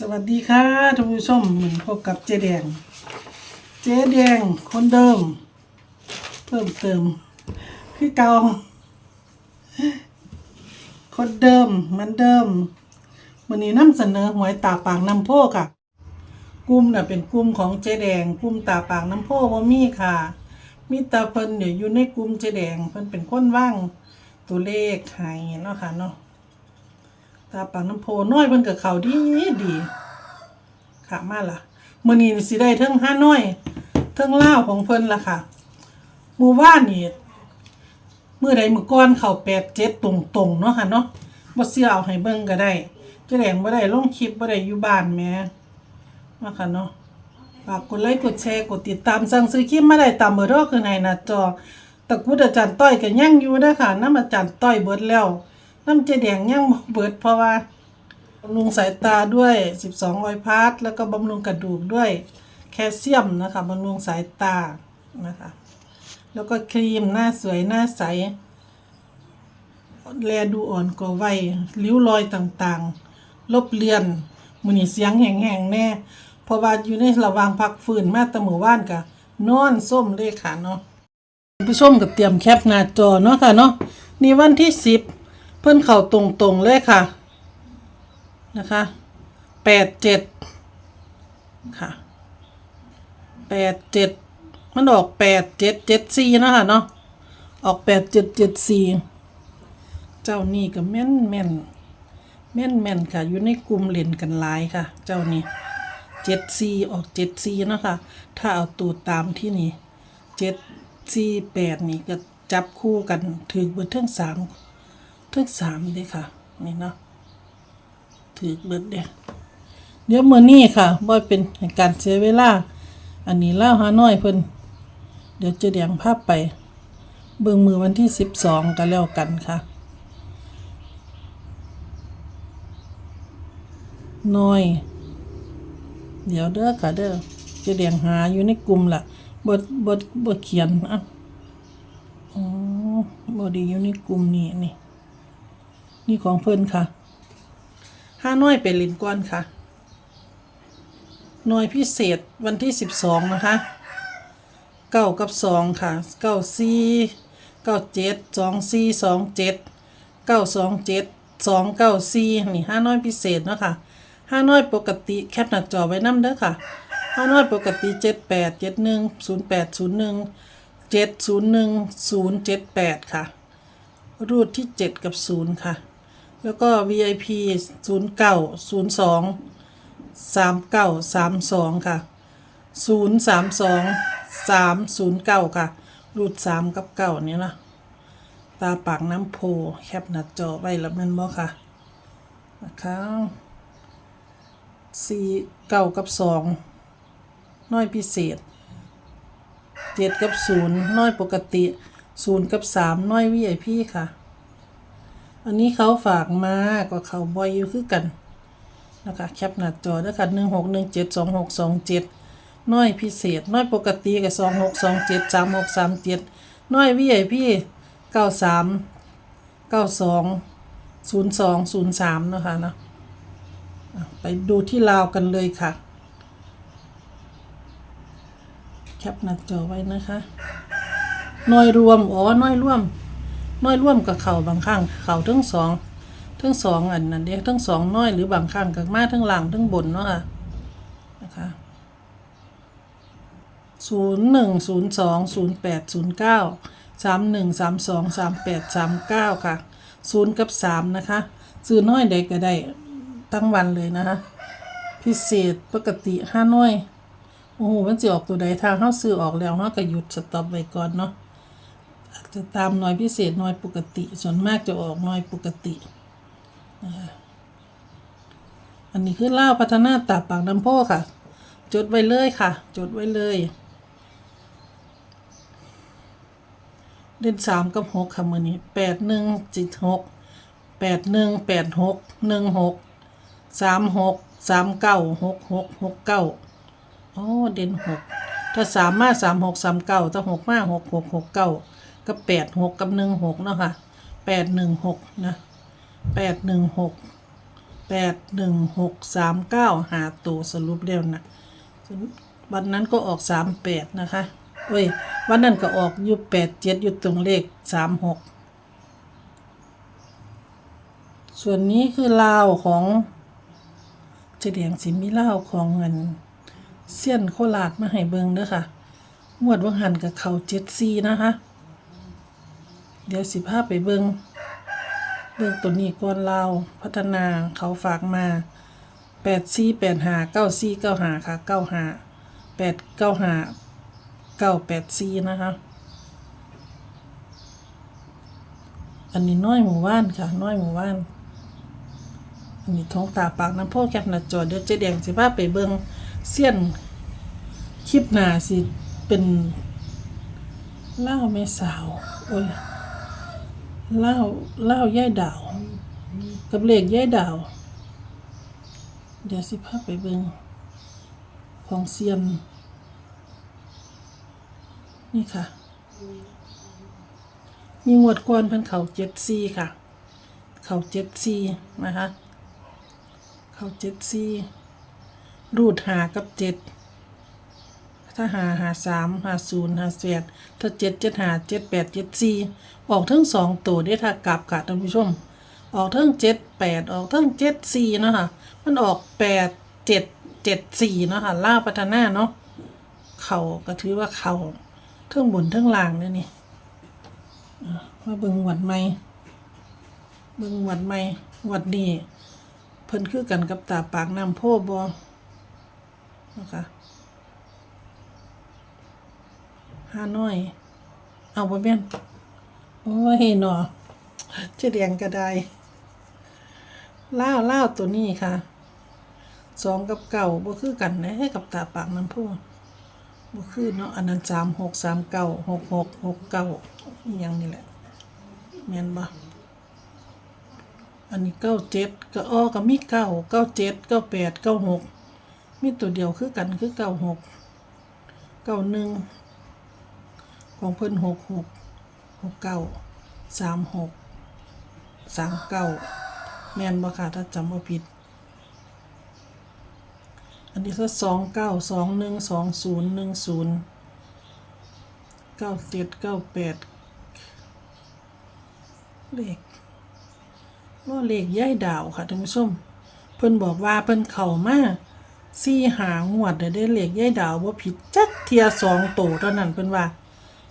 สวัสดีค่ะท่านผู้ชมเหมือนพบกับเจแดง เจแดงคนเดิม เพิ่มเติม คือเก่าคนเดิมเหมือนเดิมวันนี้นำเสนอหวยตาปากน้ำโพค่ะกลุ่มน่ะเป็นกลุ่มของเจแดงกลุ่มตาปากน้ำโพว่ามีค่ะ มีตาเพิ่นเนี่ยอยู่ในกลุ่มเจแดงเพิ่นเป็นคนว่างตัวเลขให้เนาะค่ะเนาะ ตาปากน้ำโพน้อยเพิ่นกับเขาดีดีค่ะมาล่ะมื้อนี้สิได้เทิงห้าน้อยเทิงเล่าของเพิ่นล่ะค่ะมู่บ้านี่มื้อใดมือก่อนเข้า8 7ตรงๆเนาะค่ะเนาะบ่เชื่อเอาให้เบิ่งก็ได้จะแดงบ่ได้ลงคลิปบ่ได้อยู่บ้านแม่เนาค่ะเนาะฝากกดไลค์กดแชร์กดติดตามสั่งซื้อคลิปมาได้ตามเบอร์โทรคือในหน้าจอตะกุดอาจารย์ต้อยก็ยังอยู่เด้อค่ะน้ำอาจารย์ต้อยเบิดแล้ว น้ำเจแดงยังบ่เบิดเพราะว่าบำรุงสายตาด้วย 12รอยพาร์ทแล้วก็บำรุงกระดูกด้วยแคลเซียมนะคะบำรุงสายตานะคะ แล้วก็ครีมหน้าสวยหน้าใส แลดูอ่อนกว่าวัยริ้วรอยต่างๆ ลบเลือนมือนีเสียงแห้งๆแน่ เพราะว่าอยู่ในระหว่างพักฟื้นมาตะมือว่านกะนอนส้มเลยค่ะเนาะผู้ชมกับเตรียมแคปหน้าจอเนาะค่ะเนาะนี่วันที่สิบ เพิ่นเข่าตรงๆเลยค่ะ นะคะแปดเจ็ดค่ะแปดเจ็ดมันออกแปดเจ็ดเจ็ดสี่นะคะเนาะออกแปดเจ็ดเจ็ดสี่เจ้านี่ก็แม่นแม่นแม่นแม่นค่ะ อยู่ในกลุ่มเล่นกันหลายค่ะ เจ้านี่เจ็ดสี่ออกเจ็ดสี่นะคะ ถ้าเอาตัวตามที่นี่เจ็ดสี่แปดนี่ก็จับคู่กันถือเบิดเทิงสาม ทิงสามเด้ค่ะ นี่เนาะถือเบิดเด้เดี๋ยวมื่อนี้ค่ะบ่เป็นการเสียเวลา อันนี้เล่าหาน้อยเพิ่นเดี๋ยวจะเดียงภาพไป เบิ่งมือวันที่สิบสองกันแล้วกันค่ะ น้อย เดี๋ยวเด้อค่ะเด้อจะเดียงหาอยู่ในกลุ่มล่ะบดบดบดเขียนอะอ๋อบอดีอยู่ในกลุ่มนี้นี่ นี่ของเพิ่นค่ะห้าน้อยไปลินก้อนค่ะหน่วยพิเศษวันที่สิบสองนะคะเก้ากับสองค่ะเก้าสี่เก้าเจ็ดสองสี่สองเจ็ดเก้าสองเจ็ดสองเก้าสี่นี่ห้าน้อยพิเศษเนาะค่ะห้าน้อยปกติแคปหน้าจอไว้น้ำเด้อค่ะห้าน้อยปกติเจ็ดแปดเจ็ดหนึ่งศูนย์แปดศูนย์หนึ่งเจ็ดศูนย์หนึ่งศูนย์เจ็ดแปดค่ะ รูดที่เจ็ดกับศูนย์ค่ะ แล้วก็ VIP ศูนย์เก้าศูนย์สองสามเก้าสามสองค่ะศูนย์สามสองสามศูนย์เก้าค่ะ รูดสามกับเก้านี่นะ ตาปากน้ำโพ แคปหน้าจอไว้แล้วแมันบ่ค่ะ นะคะสี่เก้ากับสองน้อยพิเศษเจ็ดกับศูนย์น้อยปกติศูนย์กับสามน้อย VIP ค่ะ อันนี้เขาฝากมาก็เขาบอยอยู่คือกันนะคะแคปหน้าจอด้วยค่ะหนึ่งหกหนึ่งเจ็ดสองหกสองเจ็ดน้อยพิเศษ น้อยปกติกับสองหกสองเจ็ดสามหกสามเจ็ดน้อยวีไอพี่เก้าสามเก้าสองศูนย์สองศูนย์สามนะคะนะไปดูที่ลาวกันเลยค่ะ แคปหน้าจอไว้นะคะน้อยรวม อ๋อ น้อยรวม น้อยร่วมกับเข่าบางข้างเข่าทั้งสองทั้งสองอันนั้นเด็กทั้งสองน้อยหรือบางข้างกับมาทั้งหลังทั้งบนเนาะค่ะนะคะศูนย์หนึ่งศูนย์สองศูนย์แปดศูนย์เก้าสามหนึ่งสามสองสามแปดสามเก้าค่ะศูนย์กับสามนะคะซื้อน้อยใดก็ได้ทั้งวันเลยนะคะ พิเศษปกติห้าน้อยโอ้โหมันจะออกตัวใดทางเขาซื้อออกแล้วเขาก็หยุดสต็อปไว้ก่อนเนาะ จะตามน้อยพิเศษน้อยปกติ ส่วนมากจะออกน้อยปกติอันนี้คือเล่าพัฒนาตาปากน้ำโพค่ะ จดไว้เลยค่ะ จดไว้เลยเล่นสามกับหกค่ะมือนี้แปดหนึ่งจิตหกแปดหนึ่งแปดหกหนึ่งหกสามหกสามเก้าหกหกหกเก้าโอ้เด่นหกถ้าสามมาสามหกสามเก้าถ้าหกมาหกหกหกเก้า กับแปดหกกับหนึ่งหกเนาะค่ะแปดหนึ่งหกนะแปดหนึ่งหกแปดหนึ่งหกสามเก้าหาตัวสรุปแล้วนะวันนั้นก็ออกสามแปดนะคะเว้ยวันนั้นก็ออกอยู่แปดเจ็ดอยู่ตรงเลขสามหกส่วนนี้คือลาวของเจเดียงสิมีลาวของเงินเสี้ยนโคราชมาให้เบิงเด้อค่ะงวดวังหันกับเขาเจ็ดซีนะคะ เดี๋ยวสิพาไปเบิงเบิงตัวนี้ก่อนลาวพัฒนาเขาฝากมาแปดซีแปดหาเก้าซีเก้าหาค่ะเก้าหาแปดเก้าหาเก้าแปดซีนะคะอันนี้น้อยหมู่บ้านค่ะ น้อยหมู่บ้าน อันนี้ท้องตาปากน้ำโพกแคบหน้าจอเดี๋ยวเจ๊แดงสิพาไปเบิงเสี้ยนคลิปหนาสิเป็นเล่าวแม่สาว โอ้ย เล่าเล่าย่ายดาว กับเลขย่ายดาว เดี๋ยวสิพาไปเบิงของเซียน นี่ค่ะ มีงวดก่อนเพิ่นเขาเจ็ดซีค่ะ เขาเจ็ดซีนะคะ เขาเจ็ดซีรูดหากับเจ็ด ถ้าหาหาสามหาศูนย์หาแปดถ้าเจ็ดเจ็ดหาเจ็ดแปดเจ็ดสี่ออกทั้งสองตัวได้ถ้ากลับค่ะท่านผู้ชม ออกทั้งเจ็ดแปดออกทั้งเจ็ดสี่เนาะค่ะมันออกแปดเจ็ดเจ็ดสี่เนาะค่ะล่าวพัฒนาเนาะเข่าก็ถือว่าเข่าเทั้งบนเทั้งล่างเนี่ยนี่อะมาเบิ่งหวัดใหม่เบิ่งหวัดใหม่หวัดนี้เพิ่นคือกันกับตาปากน้ำโพบ่นะคะ ห้านอย เอาบ่แม่นโอ้ยหนอจะเรียงก็ได้ล่าวล่าตัวนี้ค่ะสองกับเก่าบ่คือกันนะให้กับตาปากน้ำโพบ่คือเนาะอันนั้นสามหกสามเก้าหกหกหกเก้าอหยังนี่แหละแม่นบ่อันนี้เก้าเจ็ดก็อ้อก็มีเก้าเก้าเจ็ดเก้าแปดเก้าหกมีตัวเดียวคือกันคือเก้าหกเก้าหนึ่ง ของเพิ่นหกหกหกเก้าสามหกสามเก้าแม่นบ่ค่ะถ้าจำว่าผิด อันนี้ก็สองเก้าสองหนึ่งสองศูนย์หนึ่งศูนย์เก้าเจ็ดเก้าแปดเลขว่าเลขย่ายดาวค่ะท่านผู้ชม เพิ่นบอกว่าเพิ่นเข้ามาซี่หางวดได้ได้เลขย่ายดาวว่าผิดจักเทียสองโตเท่านั้นเพิ่นว่า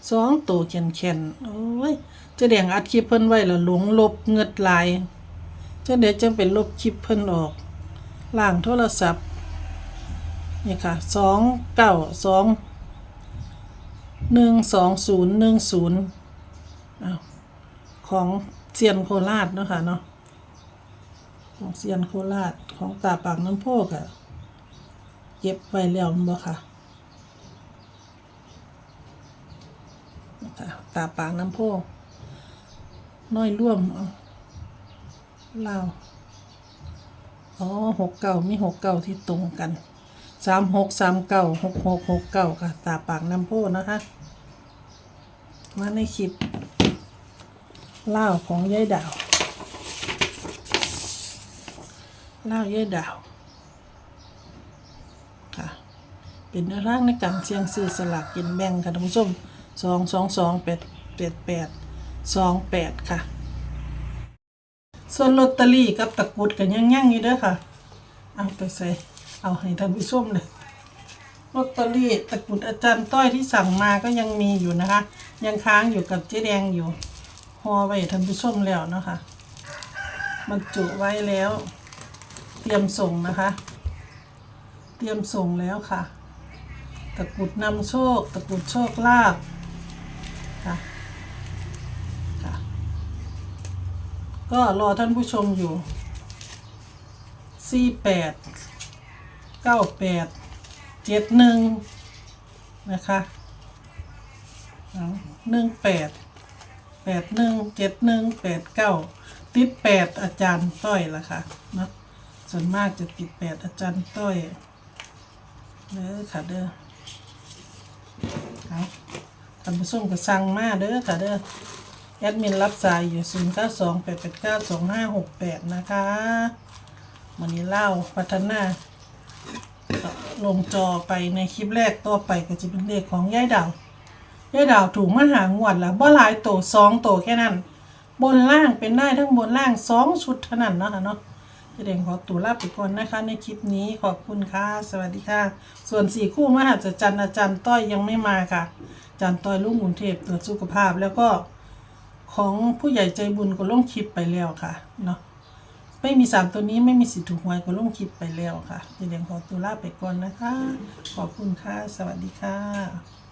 สองโตแข็งแข็นโอ้ยเจะแดงอัดคลิปเพิ่นไว้ล้วหลงลบเงือดลายเจ้าเดี๋ยวจังเป็นลบคลิปเพิ่นออกล่างโทรศัพท์นี่ค่ะสองเก้าสองหนึ่งสองศูนย์หนึ่งศูนย์ของเซียนโคราชเนาะค่ะเนาะของเซียนโคราชของตาปากน้ำโพกอะเก็บไว้แล้วม่นบ่ค่ะนะคะ ตาปากน้ำโพน้อยร่วมเล่าอ๋อหกเก้ามีหกเก้าที่ตรงกันสามหกสามเก้าหกหกหกเก้าค่ะ ตาปากน้ำโพนะคะ มาในคลิปเล่าของยายดาวเล่ายายดาวค่ะ เป็นแนวทางในการเสี่ยงซื้อสลากกินแบ่งค่ะท่านผู้ชม สองสองสองแปดแปดแปดสองแปดค่ะ ส่วนลอตเตอรี่กับตะกรุดกันยังยังอยู่เด้อค่ะ เอาไปใส่ เอาให้ท่านผู้ชมเลยลอตเตอรี่ตะกรุดอาจารย์ต้อยที่สั่งมาก็ยังมีอยู่นะคะ ยังค้างอยู่กับเจ๊แดงอยู่ห่อไว้ให้ท่านผู้ชมแล้วเนาะคะมันจุไว้แล้ว เตรียมส่งนะคะ เตรียมส่งแล้วค่ะ ตะกรุดนำโชค ตะกรุดโชคลาภค่ะค่ะ ก็รอท่านผู้ชมอยู่สี่แปดเก้าแปดเจ็ดหนึ่งนะคะหนึ่งแปดแปดหนึ่งเจ็ดหนึ่งแปดเก้าติดแปดอาจารย์ต้อยละค่ะเนาะส่วนมากจะติดแปดอาจารย์ต้อยเด้อค่ะเด้อเอาท่านผู้ชมก็สั่งมาเด้อค่ะเด้อ แอดมินรับสายอยู่ศูนย์เก้าสองแปดแปดเก้าสองห้าหกแปดนะคะวันนี้เล่าพัฒนาลงจอไปในคลิปแรกต่อไปก็จะเป็นเลขของยายดาวยายดาวถูกมาหางวดละบ่หลายโตสองโตแค่นั้น บนล่างเป็นได้ทั้งบนล่างสองชุดเท่านั้นเนาะค่ะเนาะจะเด่นขอตัวลาไปก่อนนะคะ ในคลิปนี้ขอบคุณค่ะ สวัสดีค่ะ ส่วนสี่คู่มหัศจรรย์อาจารย์ต้อยยังไม่มาค่ะอาจารย์ต้อยลุงมุนเทพตรวจสุขภาพแล้วก็ ของผู้ใหญ่ใจบุญก็ลงคลิปไปแล้วค่ะเนาะไม่มีสามตัวนี้ไม่มีสิทธิ์ถูกหวยก็ลงคลิปไปแล้วค่ะเดี๋ยวขอตัวลาไปก่อนนะคะ ขอบคุณค่ะ สวัสดีค่ะ